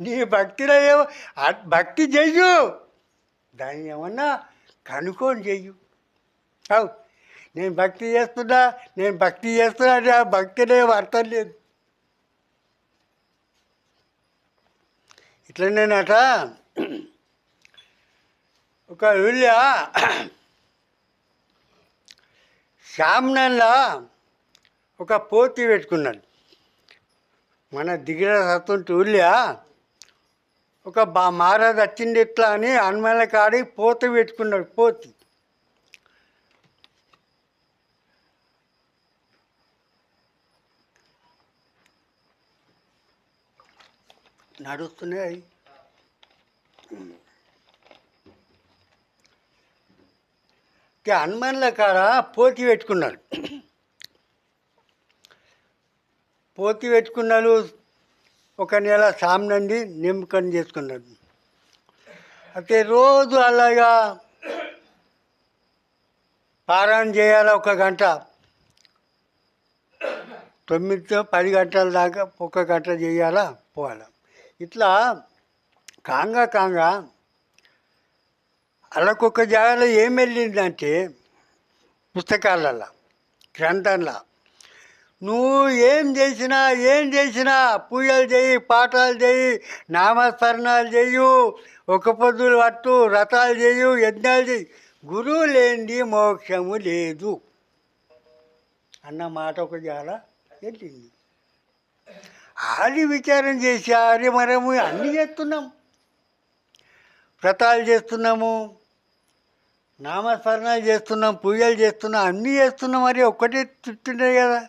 నీ భక్తిలో ఏమో భక్తి చెయ్యు. దాన్ని ఏమన్నా కనుక్కొని చెయ్యు. అవు. నేను భక్తి చేస్తున్నా నేను భక్తి చేస్తున్నా అంటే ఆ భక్తిలో అర్థం లేదు. ఇట్లనేనట. ఒక ఊళ్ళో శామ్నల్లా ఒక పోతి పెట్టుకున్నాడు. మన దిగిర సత్తుంటి ఉల్లియా ఒక బా మహారాజు వచ్చింది ఎట్లా అని హనుమాన్ల కాడి పోత పెట్టుకున్నాడు పోతి. నడుస్తున్నాయి హనుమాన్ల కాడ పోతి పెట్టుకున్నాడు. పోతి పెట్టుకున్నాడు ఒక నెల సామ్నంది నిమ్మకం చేసుకున్నాడు. అయితే రోజు అలాగా పారాయణ చేయాలి ఒక గంట? తొమ్మిదితో పది గంటల దాకా ఒక గంట చేయాలా? పోవాలా. ఇట్లా కాంగా కాంగా అలాకొక జాగాలో ఏం వెళ్ళిందంటే పుస్తకాలలో గ్రంథంలో. నువ్వు ఏం చేసినా ఏం చేసినా పూజలు చేయి పాఠాలు చేయి నామస్మరణాలు చేయు ఒక పొద్దులు పట్టు రథాలు చేయు యజ్ఞాలు చేయి. గురువు లేనిది మోక్షము లేదు. అన్న మాట ఒక జాల వెళ్ళింది ఆది విచారం చేసి ఆరి మనము అన్నీ చేస్తున్నాం. వ్రతాలు చేస్తున్నాము నామస్మరణాలు చేస్తున్నాం పూజలు చేస్తున్నాం అన్నీ చేస్తున్నాం. మరి ఒక్కటే తిట్టుండే కదా.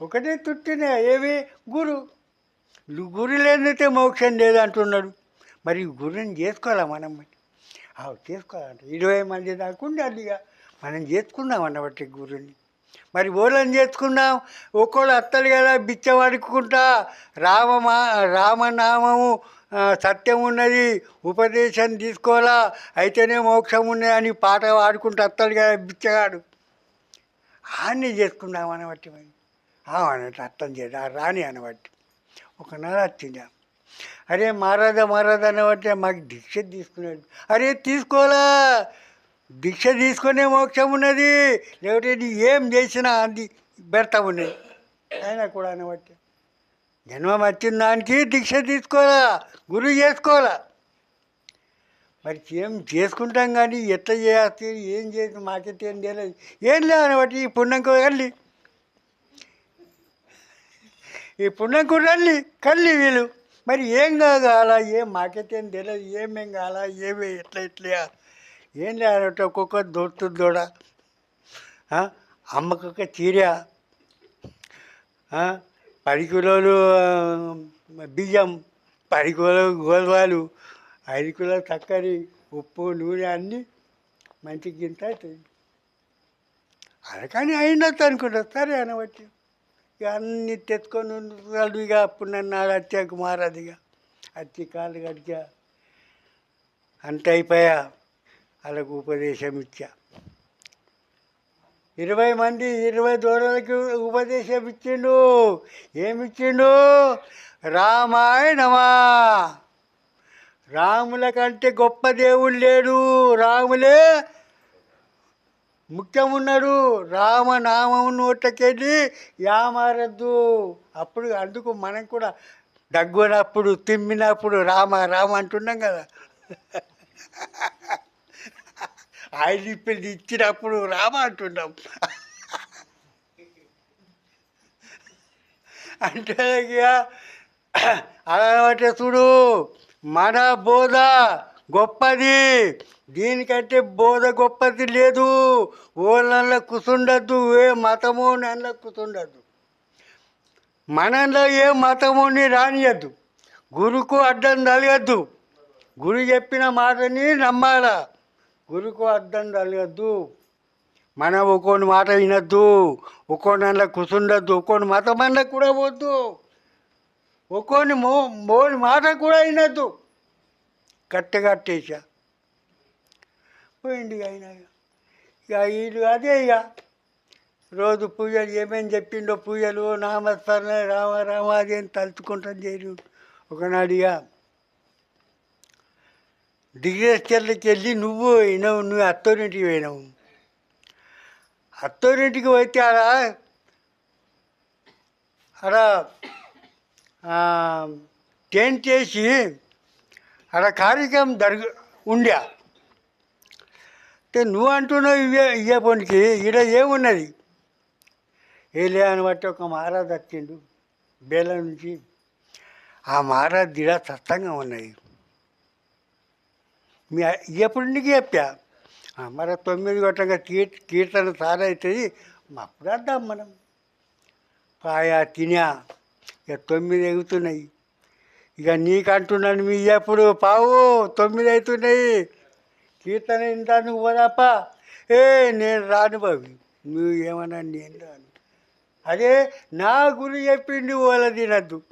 ఒకటే తుట్టినా ఏవి గురు. గురు లేనిదే మోక్షం లేదంటున్నాడు. మరి గురుని చేసుకోవాలా మనం? మరి అవు ఇరవై మంది దాకా ఉండాలి ఇక. మనం చేసుకున్నాం అన్నబట్టి గురుని. మరి ఓలని చేసుకున్నాం ఒక్కోళ్ళు అత్తలు కదా బిచ్చ అడుక్కుంటా రామమా రామనామము సత్యం ఉన్నది. ఉపదేశం తీసుకోవాలా. అయితేనే మోక్షం ఉన్నది అని పాట పాడుకుంటూ అత్తలు కదా బిచ్చగాడు. ఆన్ని చేసుకున్నాం అనబట్టి మరి. అన్నట్టు అర్థం చేయడం ఆ రాణి అనబట్టి ఒక నెల వచ్చింది అరే మహారాజా మహారాజా అనబట్టి మాకు దీక్ష తీసుకున్నాడు. అరే తీసుకోవాలా? దీక్ష తీసుకునే మోక్షం ఉన్నది. లేకపోతే నీ ఏం చేసినా అది బెడతా ఉన్నది. అయినా కూడా అనబట్టి జన్మం వచ్చిన దానికి దీక్ష తీసుకోవాలా? గురువు చేసుకోవాలా? మరి ఏం చేసుకుంటాం కానీ ఎట్లా చేస్తే ఏం చేసి మాకైతే ఏం చేయలేదు ఏం లేదు అనబట్టి ఈ పుణ్యంకి వెళ్ళి ఈ పుణ్యంకు రండి కల్లి వీళ్ళు మరి ఏం కాగాల ఏం మాకైతే ఏం తెలియదు ఏమేం కాల ఏమి ఎట్లా ఎట్లా ఏం లేదంటే ఒక్కొక్క దొరుకుతుంది దూడ. అమ్మకొక్క అమ్మకొక చీర. పది కిలోలు బియ్యం పది కిలోలు గోధుమలు ఐదు కిలోలు చక్కెర ఉప్పు నూనె అన్నీ మంచి గింత అవుతుంది కానీ అయినట్టు అనుకుంటా. సరే అనవచ్చు ఇక అన్నీ తెచ్చుకొని ఉన్నాడు ఇక అప్పుడు నన్ను ఆడ వచ్చాక మారదు ఇక. వచ్చి కాళ్ళు కడిచా అంత అయిపోయా. వాళ్ళకు ఉపదేశం ఇచ్చా. ఇరవై మంది ఇరవై దూరాలకి ఉపదేశం ఇచ్చిండు. ఏమిచ్చిండు? రామాయణమా. రాముల కంటే గొప్ప దేవుడు లేడు. రాములే ముఖ్యమున్నాడు రామనామం నోటకెళ్ళి యామారద్దు. అప్పుడు అందుకు మనం కూడా దగ్గునప్పుడు తిమ్మినప్పుడు రామ రామ అంటున్నాం కదా. ఆయిల్ పెళ్ళి ఇచ్చినప్పుడు రామ అంటున్నాం. అంటే ఇక చూడు మన బోధ గొప్పది. దీనికంటే బోధ గొప్పది లేదు. ఓళ్ళల్లో కూర్చుండద్దు ఏ మతము నల్ల కూర్చుండద్దు మనలో ఏ మతముని రానియద్దు. గురుకు అడ్డం తలగద్దు గురు చెప్పిన మాటని నమ్మాలా? గురుకు అడ్డం తలగద్దు మనం ఒక్కోని మాట వినద్దు. ఒక్కోని అందులో కూర్చుండద్దు ఒక్కొని మతం అందులో కూడా పోద్దు ఒక్కోని మో మోని మాట కూడా వినద్దు. కట్టెగట్టేసా పోయింది ఆయన. ఇక వీళ్ళు అదే ఇక. రోజు పూజలు ఏమేమి చెప్పిండో పూజలు నామస్మరణ రామ రామ అది అని తలుచుకుంటాం చేయరు ఒకనాడు ఇక డిగ్రేస్టర్లకి వెళ్ళి నువ్వు పోయినావు నువ్వు అత్తోరింటికి పోయినావు. అత్తోరింటికి పోతే ఆడ ఆడ టెంట్ వేసి అక్కడ కార్యక్రమం జరుగు ఉండా. నువ్వు అంటున్నావు ఇవే ఇయ్య పనికి ఈడ ఏమున్నది? ఏలే అని బట్టి ఒక మహారాజు వచ్చిండు బేల నుంచి. ఆ మహారాజు దిడ సత్తంగా ఉన్నది. మీ ఎప్పుడు నీకు చెప్పా? మరి తొమ్మిది గొట్టంగా కీర్త కీర్తన సారైతుంది అప్పుడు వద్దాం మనం. పాయా తినా ఇక తొమ్మిది ఎగుతున్నాయి. ఇక నీకు అంటున్నాను మీ ఎప్పుడు? పావు తొమ్మిది అవుతున్నాయి. కీర్తన ఇంత నువ్వు పోదాప ఏ నేను రాను బాబు. నువ్వు ఏమన్నా నేను రాను అదే నా గురి చెప్పింది వాళ్ళ తినద్దు.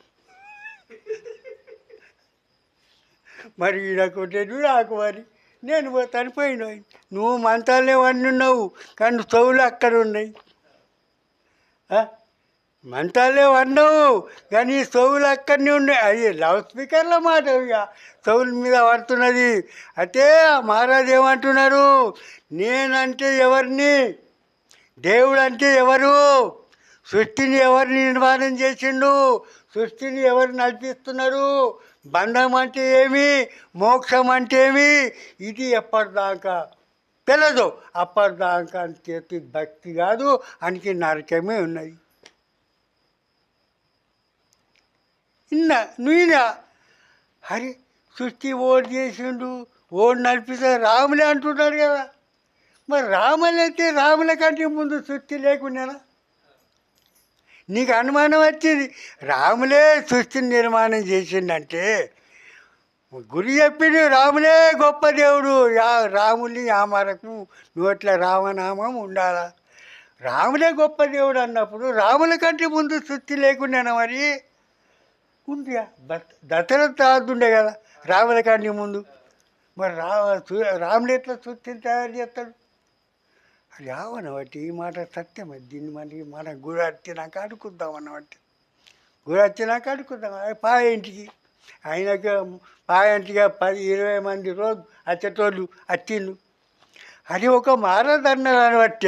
మరి ఈడకుంటే నాకు మరి. నేను పోతాను పోయిన. నువ్వు మంతాలే అన్నీ ఉన్నావు కానీ చెవులు అక్కడ ఉన్నాయి. ఆ? మంతాలే వండవు కానీ చెవులు అక్కడనే ఉన్నాయి అది లౌడ్ స్పీకర్ల మాట ఇక. చెవుల మీద పడుతున్నది. అయితే ఆ మహారాజు ఏమంటున్నారు నేనంటే ఎవరిని? దేవుడు అంటే ఎవరు? సృష్టిని ఎవరు నిర్మాణం చేసిండు? సృష్టిని ఎవరు నడిపిస్తున్నారు? బంధం అంటే ఏమి? మోక్షం అంటే ఏమి? ఇది ఎప్పటిదాకా? తెలదు. అప్పటిదాకా చేతి భక్తి కాదు అనికి నరకమే ఉన్నది. నిన్న నువ్వునా హరి సృష్టి ఓడి చేసిండు ఓడి నడిపిస్తే రాములే అంటున్నాడు కదా. మరి రాములైతే రాముల కంటే ముందు సృష్టి లేకున్నానా నీకు అనుమానం వచ్చింది. రాములే సృష్టిని నిర్మాణం చేసిండంటే గురి చెప్పిండు రాములే గొప్ప దేవుడు. యా రాముని యామరకు నోట్ల రామనామం ఉండాలా. రాములే గొప్ప దేవుడు అన్నప్పుడు రాముల కంటే ముందు సృష్టి లేకుండా మరి? ఉంది దశరథ ఉండే కదా రాముల కంటే ముందు. మరి రా రాముడు ఎట్లా సుత్తిని తయారు చేస్తాడు? రావణ బట్టి ఈ మాట సత్యం. దీన్ని మళ్ళీ మన గురి వచ్చినాక అడుకుద్దాం అన్నమాట. గురి వచ్చినాక అడుకుద్దాం పాయ ఇంటికి. ఆయనకి పాయ ఇంటికి పది ఇరవై మంది రోజు అచ్చటోళ్ళు అచ్చిండు అది ఒక మారదు అన్నారు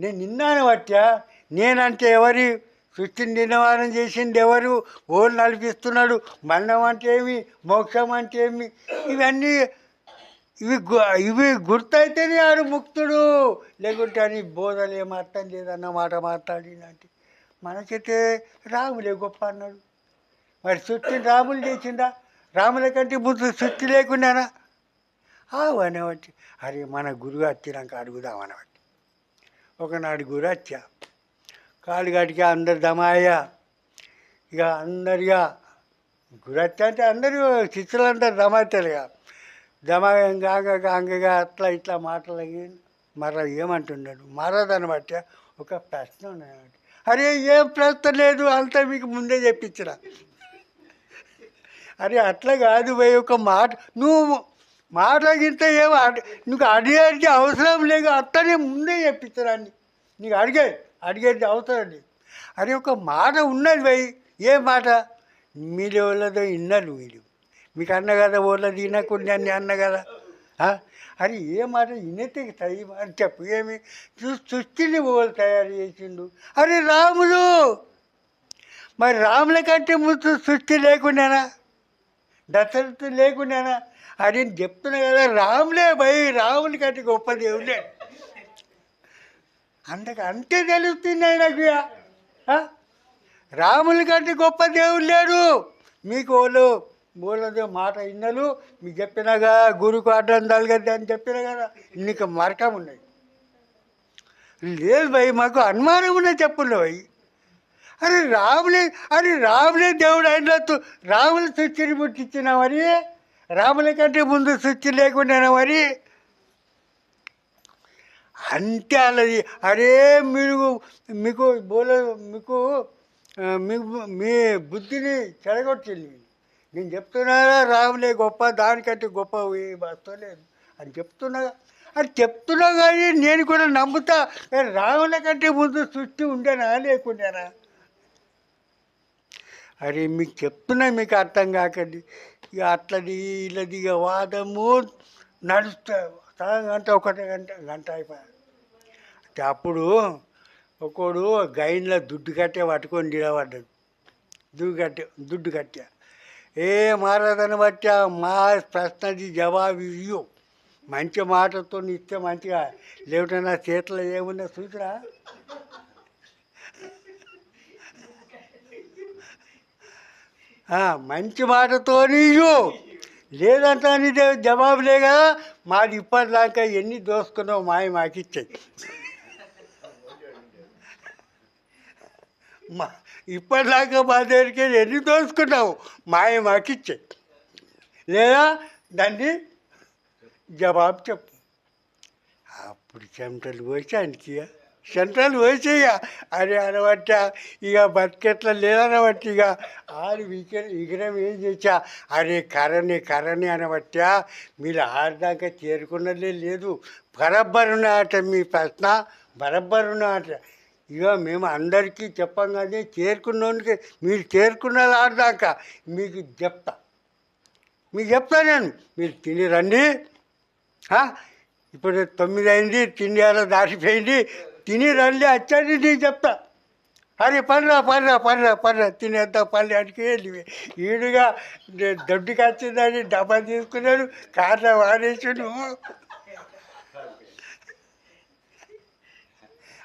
నేను నిన్నాను బట్టా నేనంటే ఎవరి ఫిఫ్టీన్ దినవారం చేసింది ఎవరు? ఓళ్ళు నడిపిస్తున్నాడు మరణం అంటే ఏమి? మోక్షం అంటే ఏమి? ఇవన్నీ ఇవి గు- ఇవి గుర్తయితేనే ఆడు ముక్తుడు. లేకుంటే అని బోధలు ఏం అర్థం లేదన్న మాట మాట్లాడినంటే మనకైతే రాములే గొప్ప అన్నాడు. మరి చుట్టూ రాములు చేసిందా రాముల కంటే ముందు సృష్టి ఆవు అనేవాటి అరే మన గురువు వచ్చినాక అడుగుదాం అనేవాటి ఒకనాడు గురు వచ్చా కాలుగడికి అందరు దమాయ. ఇక అందరిగా గురు అంటే అందరూ శిష్యులందరూ దమాయితారుగా దమాయంగా కాంగగా అట్లా ఇట్లా మాటలకి మరలా ఏమంటున్నాడు మరదని బట్టి ఒక ప్రశ్న ఉన్నది అరే ఏం ప్రశ్న లేదు అంతా మీకు ముందే చెప్పించిన. అరే అట్లా కాదు పోయి ఒక మాట నువ్వు మాట ఏమో అడి నీకు అడిగేది అవసరం లేదు అత్తనే ముందే చెప్పించరాన్ని నీకు అడిగేది అడిగేది అవుతుందండి. అది అరే ఒక మాట ఉన్నది పోయి ఏ మాట? మీరు వాళ్ళదో విన్నారు మీరు మీకు అన్న కదా వాళ్ళ తినకుండా అన్ని అన్న కదా. అది అరే ఏ మాట వినతే తయి అని చెప్పు ఏమి? సృ- సృష్టిని వాళ్ళు తయారు చేసిండు. అరే రాములు! మరి రాముల కంటే ముందు సృష్టి లేకుండానా? దశరథు లేకుండానా? అని చెప్తున్నా కదా రాములే భయ రాముని కంటే గొప్ప దేవుడే. అందుకు అంతే తెలుస్తుంది ఆయనకు. ఇక. రాముని కంటే గొప్ప దేవుడు లేడు. మీకు వాళ్ళు మూలదే మాట ఇన్నలు మీకు చెప్పినగా గురుకు అడ్డం తలగద్ది అని చెప్పిన కదా నీకు మరకం ఉన్నాయి లేదు భయ్ మాకు అనుమానం ఉన్నది చెప్పుండే భయ్. అరే రాములే అరే రాములే దేవుడు అయిన రాములు సృష్టిని పుట్టించిన మరి రాముల కంటే ముందు సృష్టి లేకుండా మరి? అంటే అన్నది అరే మీరు మీకు బోల మీకు మీకు మీ బుద్ధిని చెడగొట్టింది. నేను చెప్తున్నారా రావులే గొప్ప దానికంటే గొప్ప వస్తలేదు అని చెప్తున్నా. అని చెప్తున్నా కానీ నేను కూడా నమ్ముతా రావుల కంటే ముందు సృష్టి ఉండేనా లేకుండానా? అరే మీకు చెప్తున్నా మీకు అర్థం కాకండి. ఇక అట్లది ఇలాది ఇక వాదము నడుస్తా. సగం గంట ఒకటి గంట గంట అయిపోయింది. అప్పుడు ఒకడు గైన్లో దుడ్డు కట్టే పట్టుకొని నిలబడ్డాడు. దుడ్డు కట్టే దుడ్డు కట్టా. ఏ మారదని బట్టా మా ప్రశ్నది జవాబు ఇయ్యు. మంచి మాటతో ఇస్తే మంచిగా లేకుంటే నా చేతిలో ఏమున్నా చూసిరా? మంచి మాటతో ఇయ్యు. లేదంటే నీదే జవాబు కదా మాది ఇప్పటిదాకా ఎన్ని దోసుకున్నావు మాయ మాకిచ్చాయి. మా ఇప్పటిదాకా మా దగ్గరికి ఎన్ని దోసుకున్నావు? మాయ మాకిచ్చే. లేదా దాన్ని జవాబు చెప్పు. అప్పుడు సెంట్రల్ పోసానికి ఆయనకి సెంట్రల్ పోసేయ? అరే అనబట్ట ఇక బతికెట్ల లేదనబట్టి ఇక. ఆరు వికెట్ విగ్రహం ఏం చేసా అరే కరణి కరణి అనబట్టా మీరు ఆడదాకా చేరుకున్నదే లేదు. బరబ్బరున్నట మీ ప్రశ్న బరబ్బరున్నట ఇక మేము అందరికీ చెప్పంగానే చేరుకున్నోనికి మీరు చేరుకున్న ఆడదాకా మీకు చెప్తా. మీకు చెప్తా నేను. మీరు తిని రండి. ఇప్పుడు తొమ్మిది అయింది తిండి అలా దాటిపోయింది. తిని రండి వచ్చాది నీకు చెప్తా. అరే పర్రా పర్రా పర్రా పర్రా. తినేద్దా పల్లె అడికి వెళ్ళి ఈడుగా దొడ్డుకి వచ్చిందని డబ్బా తీసుకున్నాడు కార్లో వాడేసాడు.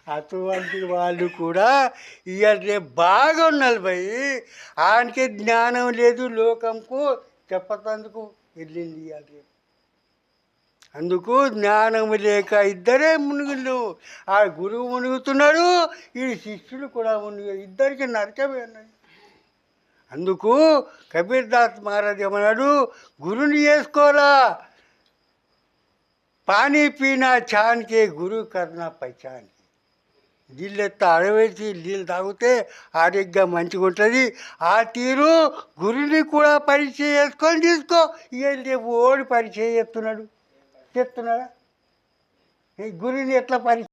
అటువంటి వాళ్ళు కూడా ఇవన్నీ రేపు బాగా ఉన్నారు భయ్. ఆయనకి జ్ఞానం లేదు లోకంకు చెప్పతందుకు వెళ్ళింది ఇవాళ అందుకు జ్ఞానం లేక ఇద్దరే మునుగులు ఆ గురువు మునుగుతున్నాడు ఈ శిష్యులు కూడా మునిగి ఇద్దరికి నరకమే ఉన్నది. అందుకు కబీర్దాస్ మహారాజ్ ఏమన్నాడు గురుని చేసుకోరా. పానీ పీనా చాన్కే గురు కర్ణ పైచాన్ నీళ్ళు ఎత్త అడవేసి నీళ్ళు తాగితే ఆరోగ్యం మంచిగా ఉంటుంది. ఆ తీరు గురిని కూడా పరిచయం చేసుకొని తీసుకో. ఇక ఓడి పరిచయం చేస్తున్నాడు. చెప్తున్నాడా? ఈ గురిని ఎట్లా పరిచయం